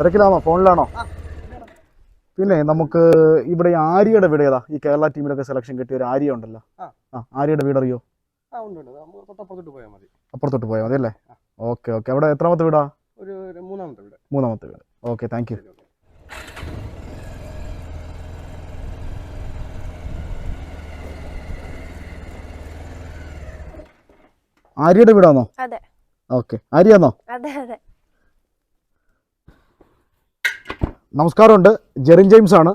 തിരക്കിലാണോ? ഫോണിലാണോ? പിന്നെ നമുക്ക് ഇവിടെ ആര്യയുടെ വീട് ഏതാ? ഈ കേരള ടീമിലൊക്കെ സെലക്ഷൻ കിട്ടിയ ഒരു ആര്യ ഉണ്ടല്ലോ. ആ. ആര്യയുടെ വീട് അറിയോ? അപ്പുറത്തോട്ട് പോയാൽ മതി അല്ലേ? Okay okay. അവിടെ എത്രാമത്തെ വീടാ? ഒരു മൂന്നാമത്തെ വീട്. മൂന്നാമത്തെ വീട്. ഓക്കെ താങ്ക് യു ആര്യയുടെ വീടാണോ അതെ. ഓക്കെ. ആര്യാന്നോ? അതെ അതെ. നമസ്കാരമുണ്ട്. ജെറിൻ ജെയിംസ് ആണ്.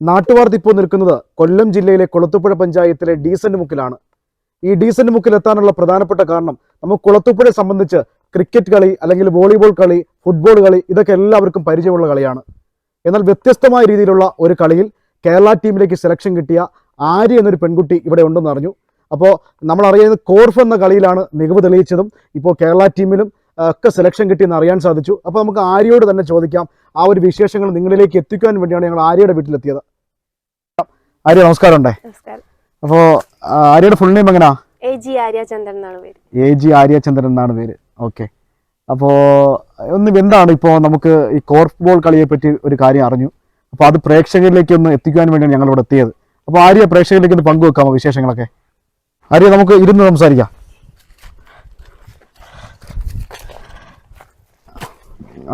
നാട്ടുവാർത്ത ഇപ്പോൾ നിൽക്കുന്നത് കൊല്ലം ജില്ലയിലെ കൊളത്തുപുഴ പഞ്ചായത്തിലെ ഡീസന്റ് മുക്കിലാണ്. ഈ ഡീസന്റ് മുക്കിൽ എത്താനുള്ള പ്രധാനപ്പെട്ട കാരണം നമുക്ക് കുളത്തുപുഴയെ സംബന്ധിച്ച് ക്രിക്കറ്റ് കളി അല്ലെങ്കിൽ വോളിബോൾ കളി ഫുട്ബോൾ കളി ഇതൊക്കെ എല്ലാവർക്കും പരിചയമുള്ള കളിയാണ്. എന്നാൽ വ്യത്യസ്തമായ രീതിയിലുള്ള ഒരു കളിയിൽ കേരള ടീമിലേക്ക് സെലക്ഷൻ കിട്ടിയ ആര്യ എന്നൊരു പെൺകുട്ടി ഇവിടെ ഉണ്ടെന്ന് അറിഞ്ഞു. അപ്പോൾ നമ്മൾ അറിയുന്നത് കോർഫ് എന്ന കളിയിലാണ് മികവ് തെളിയിച്ചതും. ഇപ്പോൾ കേരള ടീമിലും ഒക്കെ സെലക്ഷൻ കിട്ടിയെന്ന് അറിയാൻ സാധിച്ചു. അപ്പോൾ നമുക്ക് ആര്യയോട് തന്നെ ചോദിക്കാം. ആ ഒരു വിശേഷങ്ങൾ നിങ്ങളിലേക്ക് എത്തിക്കാൻ വേണ്ടിയാണ് ഞങ്ങൾ ആര്യയുടെ വീട്ടിലെത്തിയത്. ആര്യ നമസ്കാരം ഉണ്ടേ? അപ്പോൾ ആര്യയുടെ ഫുൾ നെയിം എങ്ങനെയാ എ ജി ആര്യചന്ദ്രൻ എന്നാണ് പേര്. എ ജി ആര്യചന്ദ്രൻ എന്നാണ് പേര്. ഓക്കെ അപ്പോൾ ഒന്ന് എന്താണ് ഇപ്പോൾ നമുക്ക് ഈ കോർഫ് ബോൾ കളിയെ പറ്റി ഒരു കാര്യം അറിഞ്ഞു. അപ്പോൾ അത് പ്രേക്ഷകരിലേക്ക് ഒന്ന് എത്തിക്കാൻ വേണ്ടിയാണ് ഞങ്ങൾ ഇവിടെ എത്തിയത്. അപ്പോൾ ആര്യ പ്രേക്ഷകരിലേക്ക് ഒന്ന് പങ്കുവെക്കാമോ വിശേഷങ്ങളൊക്കെ? ആര്യ നമുക്ക് ഇരുന്ന് സംസാരിക്കാം.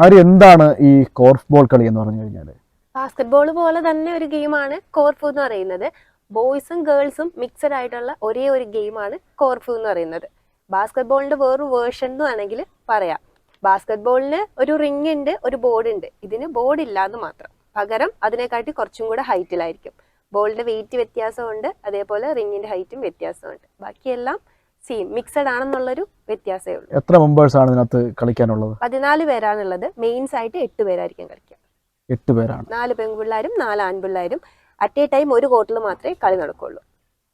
ആര്യ എന്താണ് ഈ കോർഫ് ബോൾ കളി എന്ന് പറഞ്ഞു കഴിഞ്ഞാൽ ബാസ്കറ്റ്ബോൾ പോലെ തന്നെ ഒരു ഗെയിമാണ് കോർഫ് എന്ന് പറയുന്നത്. ബോയ്സും ഗേൾസും മിക്സഡ് ആയിട്ടുള്ള ഒരേ ഒരു ഗെയിമാണ് കോർഫു എന്ന് പറയുന്നത്. ബാസ്കറ്റ് ബോളിന്റെ വേറൊരു വേർഷൻ എന്ന് വേണമെങ്കിൽ പറയാം. ബാസ്കറ്റ് ബോളിന് ഒരു റിംഗ് ഉണ്ട് ഒരു ബോർഡ് ഉണ്ട്. ഇതിന് ബോർഡ് ഇല്ലാന്ന് മാത്രം. പകരം അതിനെക്കാട്ടി കുറച്ചും കൂടെ ഹൈറ്റിലായിരിക്കും. ബോളിന്റെ വെയിറ്റ് വ്യത്യാസമുണ്ട് അതേപോലെ റിങ്ങിന്റെ ഹൈറ്റും വ്യത്യാസമുണ്ട്. ബാക്കിയെല്ലാം സെയിം മിക്സഡ് ആണെന്നുള്ളൊരു വ്യത്യാസമേ ഉള്ളൂ. എത്ര മെമ്പേഴ്സ് ആണ് ഇതിനകത്ത് കളിക്കാനുള്ളത്? പതിനാല് പേരാണുള്ളത്. മെയിൻസ് ആയിട്ട് എട്ട് പേരായിരിക്കും കളിക്കുക. എട്ട് പേരാണ്. നാല് പെൺപിള്ളേരും നാല് ആൺപിള്ളേരും. അറ്റ് എ ടൈം ഒരു കോർട്ടിൽ മാത്രമേ കളി നടക്കുള്ളൂ.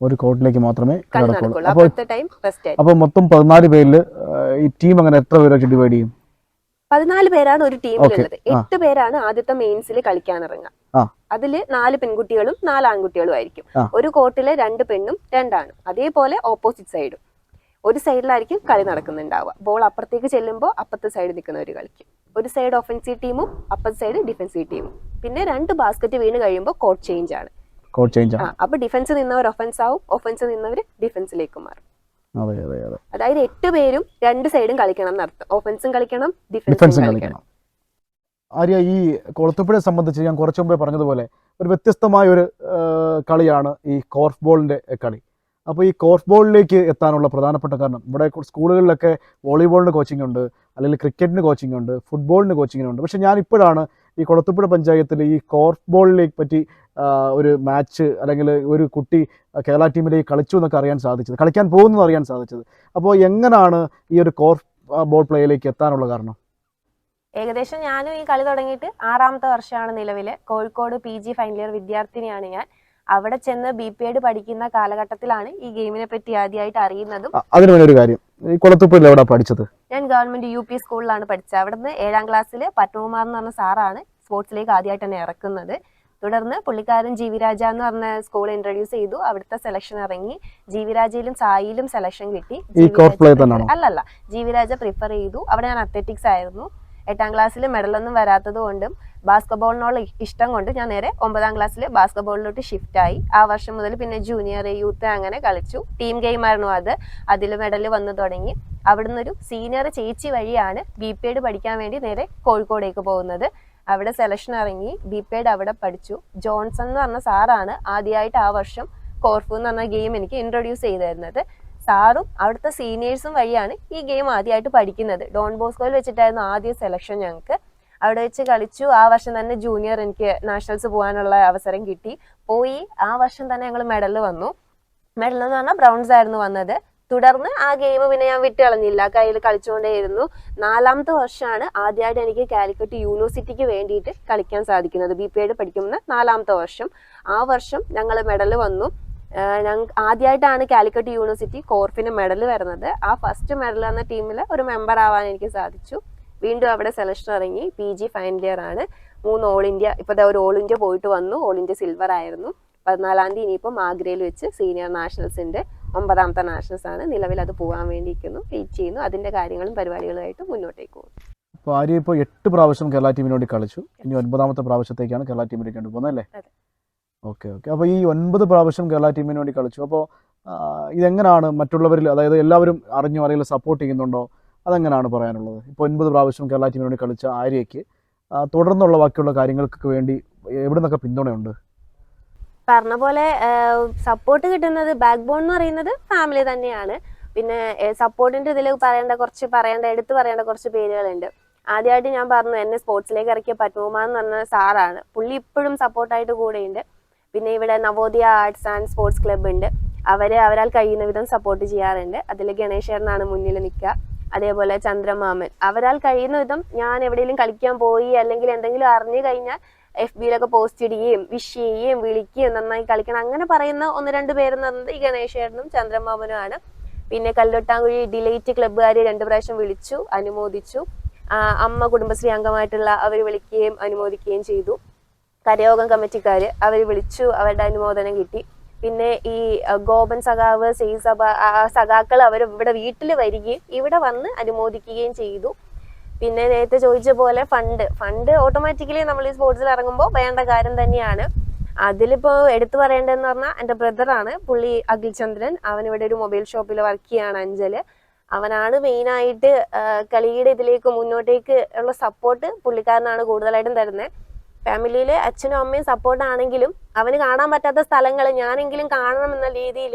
ഒരു കോർട്ടിലേക്ക് മാത്രമേ കളി നടക്കുള്ളൂ. അപ്പോൾ ടൈം റെസ്റ്റ് അപ്പോൾ മൊത്തം പതിനാല് പേരിൽ ഈ ടീം അങ്ങനെ എത്ര പേരൊക്കെ ഡിവൈഡ് ചെയ്യും? പതിനാല് പേരാണ് ഒരു ടീമിലുള്ളത്. എട്ട് പേരാണ് ആദ്യത്തെ മെയിൻസിൽ കളിക്കാനിറങ്ങുക. ആ. അതിൽ നാല് പെൺകുട്ടികളും നാല് ആൺകുട്ടികളും ആയിരിക്കും. ഒരു കോർട്ടിലെ രണ്ട് പെണ്ണും രണ്ടാണ്. അതേപോലെ ഓപ്പോസിറ്റ് സൈഡും ഒരു സൈഡിലായിരിക്കും കളി നടക്കുന്നുണ്ടാവുക. ബോൾ അപ്പുറത്തേക്ക് ചെല്ലുമ്പോൾ അപ്പുറത്തെ സൈഡ് നിൽക്കുന്നവർ കളിക്കും. ഒരു സൈഡ് ഒഫൻസീവ് ടീമും അപ്പുറത്തെ സൈഡ് ഡിഫൻസീവ് ടീമും പിന്നെ രണ്ട് ബാസ്ക്കറ്റ് വീണ് കഴിയുമ്പോൾ കോട്ട് ചേഞ്ച് ആണ്. കോട്ട് ചേഞ്ച് ആ. ആണ് അപ്പൊ ഡിഫൻസ് നിന്നവർ ഒഫൻസ് ആവും ഒഫൻസ് നിന്നവർ ഡിഫൻസിലേക്ക് മാറും. അതെ അതെ അതെ. അതായത് എട്ട് പേരും രണ്ട് സൈഡും കളിക്കണം എന്നർത്ഥം ഓഫൻസും കളിക്കണം ഡിഫൻസും കളിക്കണം. ആര്യ ഈ കൊളത്തുപ്പുഴയെ സംബന്ധിച്ച് ഞാൻ കുറച്ചു മുമ്പേ പറഞ്ഞതുപോലെ ഒരു വ്യത്യസ്തമായ ഒരു കളിയാണ് ഈ കോർഫ് ബോളിന്റെ കളി. അപ്പോൾ ഈ കോർഫ് ബോളിലേക്ക് എത്താനുള്ള പ്രധാനപ്പെട്ട കാരണം ഇവിടെ സ്കൂളുകളിലൊക്കെ വോളിബോളിന് കോച്ചിങ് ഉണ്ട് അല്ലെങ്കിൽ ക്രിക്കറ്റിന് കോച്ചിങ് ഉണ്ട് ഫുട്ബോളിന് കോച്ചിങ്ങിന് ഉണ്ട്. പക്ഷേ ഞാൻ ഇപ്പോഴാണ് ഈ കൊളത്തുപ്പുഴ പഞ്ചായത്തിൽ ഈ കോർഫ് ബോളിലേക്ക് പറ്റി ഒരു മാച്ച് അല്ലെങ്കിൽ ഒരു കുട്ടി കേരള ടീമിലേക്ക് കളിച്ചു എന്നൊക്കെ അറിയാൻ സാധിച്ചത് കളിക്കാൻ പോകുന്നു അറിയാൻ സാധിച്ചത്. അപ്പോൾ എങ്ങനെയാണ് ഈ ഒരു കോർഫ് ബോൾ പ്ലേയിലേക്ക് എത്താനുള്ള കാരണം? ഏകദേശം ഞാനും ഈ കളി തുടങ്ങിയിട്ട് ആറാമത്തെ വർഷമാണ് നിലവിൽ Kozhikode P G final year വിദ്യാർത്ഥിനിയാണ് ഞാൻ. അവിടെ ചെന്ന് ബി പി എഡ് പഠിക്കുന്ന കാലഘട്ടത്തിലാണ് ഈ ഗെയിമിനെ പറ്റി ആദ്യമായിട്ട് അറിയുന്നതും. അതിന് ഒരു കാര്യം. എവിടെ പഠിച്ചത്? ഞാൻ ഗവൺമെന്റ് യു പി സ്കൂളിലാണ് പഠിച്ചത്. അവിടുന്ന് ഏഴാം ക്ലാസ്സിൽ പത്മകുമാർ എന്ന് പറഞ്ഞ സാറാണ് സ്പോർട്സിലേക്ക് ആദ്യമായിട്ട് തന്നെ ഇറക്കുന്നത്. തുടർന്ന് പുള്ളിക്കാരൻ ജീവിരാജ എന്ന് പറഞ്ഞ സ്കൂൾ ഇൻട്രൊഡ്യൂസ് ചെയ്തു. അവിടുത്തെ സെലക്ഷൻ ഇറങ്ങി. ജീവിരാജയിലും സായിലും സെലക്ഷൻ കിട്ടി. അല്ലല്ല. ജീവിരാജ പ്രിഫർ ചെയ്തു. അവിടെ ഞാൻ അത്ലറ്റിക്സ് ആയിരുന്നു. എട്ടാം ക്ലാസ്സിൽ മെഡലൊന്നും വരാത്തത് കൊണ്ടും ബാസ്കറ്റ്ബോളിനുള്ള ഇഷ്ടം കൊണ്ട് ഞാൻ നേരെ ഒമ്പതാം ക്ലാസ്സിൽ ബാസ്കറ്റ്ബോളിലോട്ട് ഷിഫ്റ്റ് ആയി. ആ വർഷം മുതൽ പിന്നെ ജൂനിയർ യൂത്ത് അങ്ങനെ കളിച്ചു. ടീം ഗെയിം ആയിരുന്നു അത്. അതിൽ മെഡൽ വന്നു തുടങ്ങി. അവിടുന്ന് ഒരു സീനിയർ ചേച്ചി വഴിയാണ് ബി പി എഡ് പഠിക്കാൻ വേണ്ടി നേരെ കോഴിക്കോടേക്ക് പോകുന്നത്. അവിടെ സെലക്ഷൻ ഇറങ്ങി. ബി പി എഡ് അവിടെ പഠിച്ചു. ജോൺസൺ എന്ന് പറഞ്ഞ സാറാണ് ആദ്യമായിട്ട് ആ വർഷം കോർഫു എന്ന് പറഞ്ഞ ഗെയിം എനിക്ക് ഇൻട്രൊഡ്യൂസ് ചെയ്തു തരുന്നത് സാറും അവിടുത്തെ സീനിയേഴ്സും വഴിയാണ് ഈ ഗെയിം ആദ്യമായിട്ട് പഠിക്കുന്നത്. ഡോൺ ബോസ്കോയിൽ വെച്ചിട്ടായിരുന്നു ആദ്യ സെലക്ഷൻ ഞങ്ങൾക്ക്. അവിടെ വെച്ച് കളിച്ചു. ആ വർഷം തന്നെ ജൂനിയർ എനിക്ക് നാഷണൽസ് പോകാനുള്ള അവസരം കിട്ടി. പോയി. ആ വർഷം തന്നെ ഞങ്ങൾ മെഡൽ വന്നു. മെഡൽ എന്ന് പറഞ്ഞാൽ ബ്രൗൺസ് ആയിരുന്നു വന്നത്. തുടർന്ന് ആ ഗെയിം പിന്നെ ഞാൻ വിട്ട് കളഞ്ഞില്ല. കയ്യിൽ കളിച്ചുകൊണ്ടേയിരുന്നു. നാലാമത്തെ വർഷമാണ് ആദ്യമായിട്ട് എനിക്ക് കാലിക്കറ്റ് യൂണിവേഴ്സിറ്റിക്ക് വേണ്ടിയിട്ട് കളിക്കാൻ സാധിക്കുന്നത്. ബി പി എഡ് പഠിക്കുന്ന നാലാമത്തെ വർഷം. ആ വർഷം ഞങ്ങൾ മെഡൽ വന്നു. ഞങ്ങൾ ആദ്യമായിട്ടാണ് കാലിക്കറ്റ് യൂണിവേഴ്സിറ്റി കോർഫിന് മെഡൽ വരുന്നത്. ആ ഫസ്റ്റ് മെഡൽ എന്ന ടീമിൽ ഒരു മെമ്പർ ആവാൻ എനിക്ക് സാധിച്ചു. വീണ്ടും അവിടെ സെലക്ഷൻ ഇറങ്ങി. പി ജി ഫൈനൽ ഇയർ ആണ്. മൂന്ന് ഓൾ ഇന്ത്യ ഇപ്പോൾ ദാ ഒരു ഓൾ ഇന്ത്യ പോയിട്ട് വന്നു. ഓൾ ഇന്ത്യ സിൽവർ ആയിരുന്നു. പതിനാലാം തീയതി ഇനിയിപ്പം ആഗ്രയിൽ വെച്ച് സീനിയർ നാഷണൽസിന്റെ ഒമ്പതാമത്തെ നാഷണൽസ് ആണ്. നിലവിൽ അത് പോകാൻ വേണ്ടി ഇരിക്കുന്നു വെയിറ്റ് ചെയ്യുന്നു. അതിന്റെ കാര്യങ്ങളും പരിപാടികളുമായിട്ട് മുന്നോട്ടേക്ക് പോകും അപ്പോൾ ആര്യ ഇപ്പോൾ എട്ട് പ്രാവശ്യം കേരള ടീമിനോട് കളിച്ചു. ഇനി ഒൻപതാമത്തെ പ്രാവശ്യത്തേക്കാണ് കേരള ടീമിലേക്ക് കൊണ്ടുപോകുന്നത് അല്ലേ. Okay okay. അപ്പോൾ ഈ ഒൻപത് പ്രാവശ്യം കേരള ടീമിന് വേണ്ടി കളിച്ചു. അപ്പോൾ ഇതെങ്ങനെയാണ് മറ്റുള്ളവരിൽ അതായത് എല്ലാവരും അറിഞ്ഞു അറിയില്ല സപ്പോർട്ട് ചെയ്യുന്നുണ്ടോ അതെങ്ങനെയാണ് പറയാനുള്ളത്? ഇപ്പോൾ ഒൻപത് പ്രാവശ്യം കേരള ടീമിന് വേണ്ടി കളിച്ച ആര്യയ്ക്ക് തുടർന്നുള്ള ബാക്കിയുള്ള കാര്യങ്ങൾക്ക് വേണ്ടി എവിടെ നിന്നൊക്കെ പിന്തുണയുണ്ട്? പറഞ്ഞ പോലെ സപ്പോർട്ട് കിട്ടുന്നത് ബാക്ക് ബോൺ എന്ന് പറയുന്നത് ഫാമിലി തന്നെയാണ്. പിന്നെ സപ്പോർട്ടിന്റെ ഇതിൽ പറയേണ്ട കുറച്ച് പറയേണ്ട എടുത്തു പറയേണ്ട കുറച്ച് പേരുകളുണ്ട്. ആദ്യമായിട്ട് ഞാൻ പറഞ്ഞു എന്നെ സ്പോർട്സിലേക്ക് ഇറക്കിയ എന്ന് പറഞ്ഞ സാറാണ്. പുള്ളി ഇപ്പോഴും സപ്പോർട്ടായിട്ട് കൂടെയുണ്ട്. പിന്നെ ഇവിടെ Navodaya arts and sports club ഉണ്ട്. അവരെ അവരാൽ കഴിയുന്ന വിധം സപ്പോർട്ട് ചെയ്യാറുണ്ട്. അതിൽ ഗണേശേട്ടനാണ് മുന്നിൽ നിൽക്കുക. അതേപോലെ ചന്ദ്രമാമൻ. അവരാൽ കഴിയുന്ന വിധം ഞാൻ എവിടെയെങ്കിലും കളിക്കാൻ പോയി അല്ലെങ്കിൽ എന്തെങ്കിലും അറിഞ്ഞു കഴിഞ്ഞാൽ എഫ് ബിയിലൊക്കെ പോസ്റ്റ് ഇടുകയും വിഷ് ചെയ്യുകയും വിളിക്കുകയും നന്നായി കളിക്കണം. അങ്ങനെ പറയുന്ന ഒന്ന് രണ്ട് പേരെന്ന് പറയുന്നത് ഈ ഗണേശേട്ടനും ചന്ദ്രമാമനുമാണ് പിന്നെ കല്ലൊട്ടാങ്കുഴി ഡിലൈറ്റ് ക്ലബ്ബുകാർ രണ്ടു പ്രാവശ്യം വിളിച്ചു അനുമോദിച്ചു. അമ്മ കുടുംബശ്രീ അംഗമായിട്ടുള്ള അവർ വിളിക്കുകയും അനുമോദിക്കുകയും ചെയ്തു. കരയോഗം കമ്മിറ്റിക്കാർ അവർ വിളിച്ചു അവരുടെ അനുമോദനം കിട്ടി. പിന്നെ ഈ ഗോപൻ സഖാവ് സെയ് സഭ സഖാക്കൾ അവർ ഇവിടെ വീട്ടിൽ വരികയും ഇവിടെ വന്ന് അനുമോദിക്കുകയും ചെയ്തു. പിന്നെ നേരത്തെ ചോദിച്ച പോലെ ഫണ്ട് ഫണ്ട് ഓട്ടോമാറ്റിക്കലി നമ്മൾ ഈ സ്പോർട്സിൽ ഇറങ്ങുമ്പോൾ വേണ്ട കാര്യം തന്നെയാണ്. അതിലിപ്പോ എടുത്തു പറയേണ്ടതെന്ന് പറഞ്ഞാൽ എന്റെ ബ്രദറാണ് പുള്ളി അഖിൽ ചന്ദ്രൻ. അവൻ ഇവിടെ ഒരു മൊബൈൽ ഷോപ്പിൽ വർക്ക് ചെയ്യാണ് അഞ്ചൽ. അവനാണ് മെയിനായിട്ട് കളിയുടെ ഇതിലേക്ക് മുന്നോട്ടേക്ക് ഉള്ള സപ്പോർട്ട് പുള്ളിക്കാരനാണ് കൂടുതലായിട്ടും തരുന്നത് ഫാമിലിയിലെ അച്ഛനും അമ്മയും സപ്പോർട്ട് ആണെങ്കിലും അവന് കാണാൻ പറ്റാത്ത സ്ഥലങ്ങൾ ഞാനെങ്കിലും കാണണം എന്ന രീതിയിൽ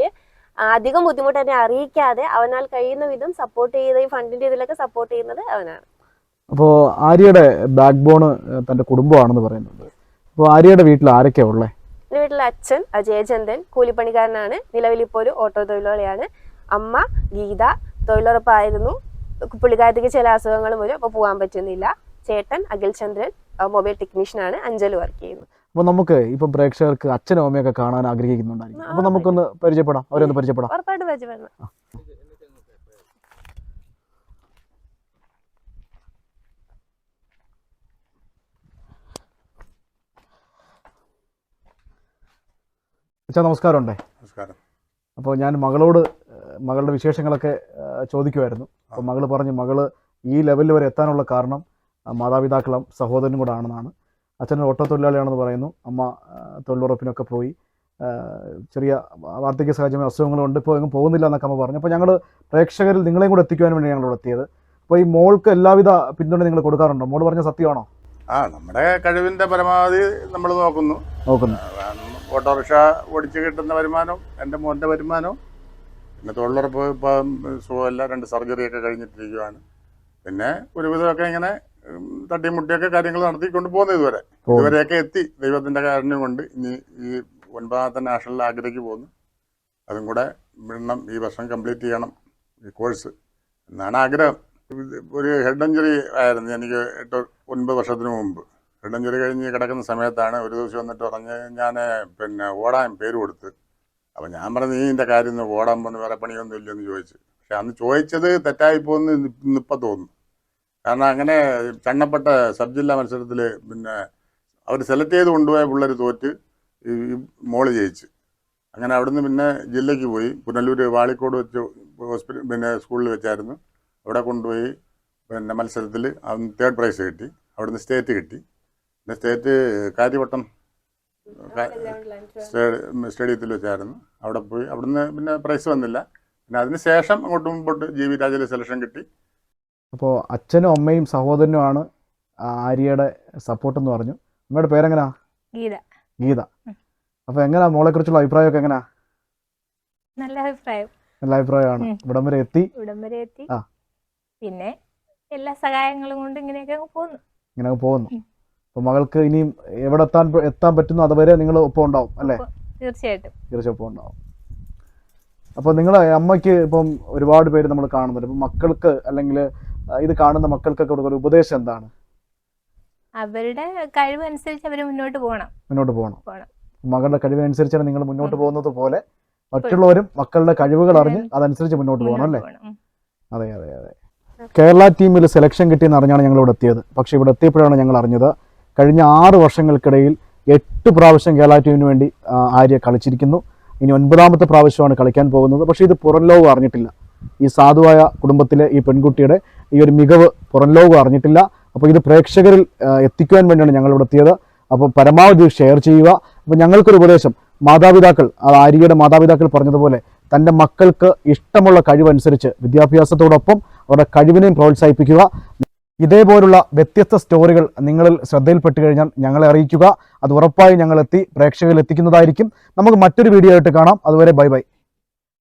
അധികം ബുദ്ധിമുട്ട് എന്നെ അറിയിക്കാതെ അവനാൽ കഴിയുന്ന വിധം സപ്പോർട്ട് ചെയ്ത് ഈ ഫണ്ടിന്റെ ഇതിലൊക്കെ സപ്പോർട്ട് ചെയ്യുന്നത് അവനാണ്. അപ്പോൾ ആര്യയുടെ ബാക്ക് ബോണ് തന്റെ കുടുംബമാണെന്ന് പറയുന്നുണ്ട്. അപ്പോൾ ആര്യയുടെ വീട്ടിൽ ആരൊക്കെയാ ഉള്ളത് എന്റെ വീട്ടിൽ അച്ഛൻ അജയചന്ദ്രൻ കൂലിപ്പണിക്കാരനാണ്. നിലവിൽ ഇപ്പോൾ ഒരു ഓട്ടോ തൊഴിലാളിയാണ്. അമ്മ ഗീത തൊഴിലുറപ്പായിരുന്നു. പുള്ളിക്കാരത്തേക്ക് ചില അസുഖങ്ങളും വരും അപ്പോൾ പോകാൻ പറ്റുന്നില്ല. ചേട്ടൻ അഖിൽ ചന്ദ്രൻ മൊബൈൽ ടെക്നീഷ്യനാണ് അഞ്ചൽ വർക്ക് ചെയ്യുന്നത്. അപ്പൊ നമുക്ക് ഇപ്പൊ പ്രേക്ഷകർക്ക് അച്ഛനും അമ്മയൊക്കെ കാണാൻ ആഗ്രഹിക്കുന്നുണ്ടായിരിക്കും. അപ്പോൾ നമുക്കൊന്ന് പരിചയപ്പെടാം. അവരെ ഒന്ന് പരിചയപ്പെടാം. ഉറപ്പായിട്ട് പരിചയപ്പെടണം. അച്ഛാ നമസ്കാരമുണ്ടേ. നമസ്കാരം. അപ്പോൾ ഞാൻ മകളോട് മകളുടെ വിശേഷങ്ങളൊക്കെ ചോദിക്കുമായിരുന്നു അപ്പോൾ മകൾ പറഞ്ഞു മകൾ ഈ ലെവലിൽ വരെ എത്താനുള്ള കാരണം മാതാപിതാക്കളും സഹോദരനും കൂടെ ആണെന്നാണ്. അച്ഛൻ ഓട്ടോ തൊഴിലാളിയാണെന്ന് പറയുന്നു. അമ്മ തൊഴിലുറപ്പിനൊക്കെ പോയി. ചെറിയ വാർദ്ധക്യ സഹജമായ അസുഖങ്ങളുണ്ട് ഇപ്പോൾ എങ്ങും പോകുന്നില്ല എന്നൊക്കെ അമ്മ പറഞ്ഞു. അപ്പോൾ ഞങ്ങൾ പ്രേക്ഷകരിൽ നിങ്ങളെയും കൂടെ എത്തിക്കുവാൻ വേണ്ടി ഞങ്ങൾ ഇവിടെ എത്തിയത്. അപ്പോൾ ഈ മോൾക്ക് എല്ലാവിധ പിന്തുണ നിങ്ങൾ കൊടുക്കാറുണ്ടോ? മോൾ പറഞ്ഞ സത്യമാണോ? ആ നമ്മുടെ കഴിവിന്റെ പരമാവധി നമ്മൾ നോക്കുന്നു. നോക്കുന്നു. ഓട്ടോറിക്ഷ ഓടിച്ച് കിട്ടുന്ന വരുമാനവും എന്റെ മോന്റെ വരുമാനവും പിന്നെ തൊഴിലുറപ്പ് ഇപ്പം സുഖമല്ല രണ്ട് സർജറിയൊക്കെ കഴിഞ്ഞിട്ടിരിക്കുവാണ്. പിന്നെ ഒരുവിധമൊക്കെ ഇങ്ങനെ തട്ടിയും മുട്ടിയൊക്കെ കാര്യങ്ങൾ നടത്തിക്കൊണ്ട് പോകുന്നു ഇതുവരെ. ഇതുവരെയൊക്കെ എത്തി. ദൈവത്തിന്റെ കാരണം കൊണ്ട് ഇനി ഈ ഒൻപതാമത്തെ നാഷണൽ ആഗ്രഹിക്ക് പോകുന്നു. അതും കൂടെ വീണം ഈ വർഷം കംപ്ലീറ്റ് ചെയ്യണം ഈ കോഴ്സ് എന്നാണ് ആഗ്രഹം. ഒരു ഹെഡ് ഇഞ്ചുറി ആയിരുന്നു. എനിക്ക് എട്ട് ഒൻപത് വർഷത്തിന് മുമ്പ്. ഹെഡ് ഇഞ്ചുറി കഴിഞ്ഞ് കിടക്കുന്ന സമയത്താണ് ഒരു ദിവസം വന്നിട്ട് പറഞ്ഞ് ഞാൻ പിന്നെ ഓടാൻ പേര് കൊടുത്ത്. അപ്പം ഞാൻ പറഞ്ഞു നീ ഇതിന്റെ കാര്യം ഒന്ന് ഓടാൻ പോകുന്ന വേറെ പണിയൊന്നും ഇല്ലെന്ന് ചോദിച്ചു. പക്ഷെ അന്ന് ചോദിച്ചത് തെറ്റായി പോകുന്നു ഇന്നിപ്പം തോന്നുന്നു. കാരണം അങ്ങനെ ചണ്ണപ്പെട്ട സബ് ജില്ലാ മത്സരത്തിൽ പിന്നെ അവർ സെലക്ട് ചെയ്ത് കൊണ്ടുപോയ പിള്ളേർ തോറ്റ് ഈ മോൾ ജയിച്ച്. അങ്ങനെ അവിടുന്ന് പിന്നെ ജില്ലയ്ക്ക് പോയി. പുനലൂർ വാളിക്കോട് വെച്ച് ഹോസ്പിറ്റൽ പിന്നെ സ്കൂളിൽ വെച്ചായിരുന്നു. അവിടെ കൊണ്ടുപോയി പിന്നെ മത്സരത്തിൽ തേർഡ് പ്രൈസ് കിട്ടി. അവിടുന്ന് സ്റ്റേറ്റ് കിട്ടി. പിന്നെ സ്റ്റേറ്റ് കാര്യവട്ടം സ്റ്റേഡിയത്തിൽ വെച്ചായിരുന്നു. അവിടെ പോയി. അവിടുന്ന് പിന്നെ പ്രൈസ് വന്നില്ല. പിന്നെ അതിന് ശേഷം അങ്ങോട്ട് മുമ്പോട്ട് ജി വി രാജയിലെ സെലക്ഷൻ കിട്ടി. അപ്പോൾ അച്ഛനും അമ്മയും സഹോദരനുമാണ് ആര്യയുടെ സപ്പോർട്ട് എന്ന് പറഞ്ഞു. അമ്മയുടെ പേരെങ്ങനാ? ഗീത. ഗീത. അപ്പൊ അപ്പോൾ മോളെ മോളെക്കുറിച്ചുള്ള അഭിപ്രായമൊക്കെ എങ്ങനാ? നല്ല അഭിപ്രായം. നല്ല അഭിപ്രായമാണ്. ഇവിടം വരെ എത്തി. ഇവിടം വരെ എത്തി. ആ. പിന്നെ എല്ലാ സഹായങ്ങളും കൊണ്ട് ഇങ്ങനെയൊക്കെ അങ്ങ് പോകുന്നു ഇങ്ങനെ അങ്ങ് പോകുന്നു അപ്പൊ മകൾക്ക് ഇനിയും എവിടെ എത്താൻ എത്താൻ പറ്റുന്നു അതുവരെ നിങ്ങൾ ഒപ്പം ഉണ്ടാവും അല്ലേ? തീർച്ചയായിട്ടും. തീർച്ചയായും ഒപ്പം ഉണ്ടാവും. അപ്പൊ നിങ്ങളെ അമ്മയ്ക്ക് ഇപ്പം ഒരുപാട് പേര് നമ്മൾ കാണുന്നുണ്ട്. ഇപ്പം മക്കൾക്ക് അല്ലെങ്കിൽ ഇത് കാണുന്ന മക്കൾക്കൊക്കെ കൊടുക്കുന്ന ഒരു ഉപദേശം എന്താണ്? അവരുടെ കഴിവ് അനുസരിച്ച് അവർ മുന്നോട്ട് പോകണം. മുന്നോട്ട് പോകണം. മകളുടെ മകളുടെ കഴിവനുസരിച്ചാണ് നിങ്ങൾ മുന്നോട്ട്. പോകുന്നത് പോലെ മറ്റുള്ളവരും മക്കളുടെ കഴിവുകൾ അറിഞ്ഞ് അതനുസരിച്ച് മുന്നോട്ട് പോകണം അല്ലേ. അതെ അതെ അതെ. കേരള ടീമിൽ സെലക്ഷൻ കിട്ടിയെന്ന് അറിഞ്ഞാണ് ഞങ്ങൾ ഇവിടെ എത്തിയത്. പക്ഷേ ഇവിടെ എത്തിയപ്പോഴാണ് ഞങ്ങൾ അറിഞ്ഞത്. കഴിഞ്ഞ ആറ് വർഷങ്ങൾക്കിടയിൽ എട്ട് പ്രാവശ്യം കേരള ടീമിന് വേണ്ടി ആര്യ കളിച്ചിരിക്കുന്നു. ഇനി ഒൻപതാമത്തെ പ്രാവശ്യമാണ് കളിക്കാൻ പോകുന്നത്. പക്ഷേ ഇത് പുറം ലോകം അറിഞ്ഞിട്ടില്ല. ഈ സാധുവായ കുടുംബത്തിലെ ഈ പെൺകുട്ടിയുടെ ഈ ഒരു മികവ് പുറം ലോകം അറിഞ്ഞിട്ടില്ല. അപ്പോൾ ഇത് പ്രേക്ഷകരിൽ ആ, എത്തിക്കുവാൻ വേണ്ടിയാണ് ഞങ്ങൾ ഇവിടെ എത്തിയത്. അപ്പോൾ പരമാവധി ഷെയർ ചെയ്യുക. അപ്പോൾ ഞങ്ങൾക്കൊരു ഉപദേശം. മാതാപിതാക്കൾ അത് ആര്യയുടെ മാതാപിതാക്കൾ പറഞ്ഞതുപോലെ തന്റെ മക്കൾക്ക് ഇഷ്ടമുള്ള കഴിവനുസരിച്ച് വിദ്യാഭ്യാസത്തോടൊപ്പം അവരുടെ കഴിവിനെയും പ്രോത്സാഹിപ്പിക്കുക. ഇതേപോലുള്ള വ്യത്യസ്ത സ്റ്റോറികൾ നിങ്ങളിൽ ശ്രദ്ധയിൽപ്പെട്ട് കഴിഞ്ഞാൽ ഞങ്ങളെ അറിയിക്കുക. അത് ഉറപ്പായി ഞങ്ങളെത്തി പ്രേക്ഷകരിൽ എത്തിക്കുന്നതായിരിക്കും. നമുക്ക് മറ്റൊരു വീഡിയോ ആയിട്ട് കാണാം. അതുവരെ ബൈ ബൈ.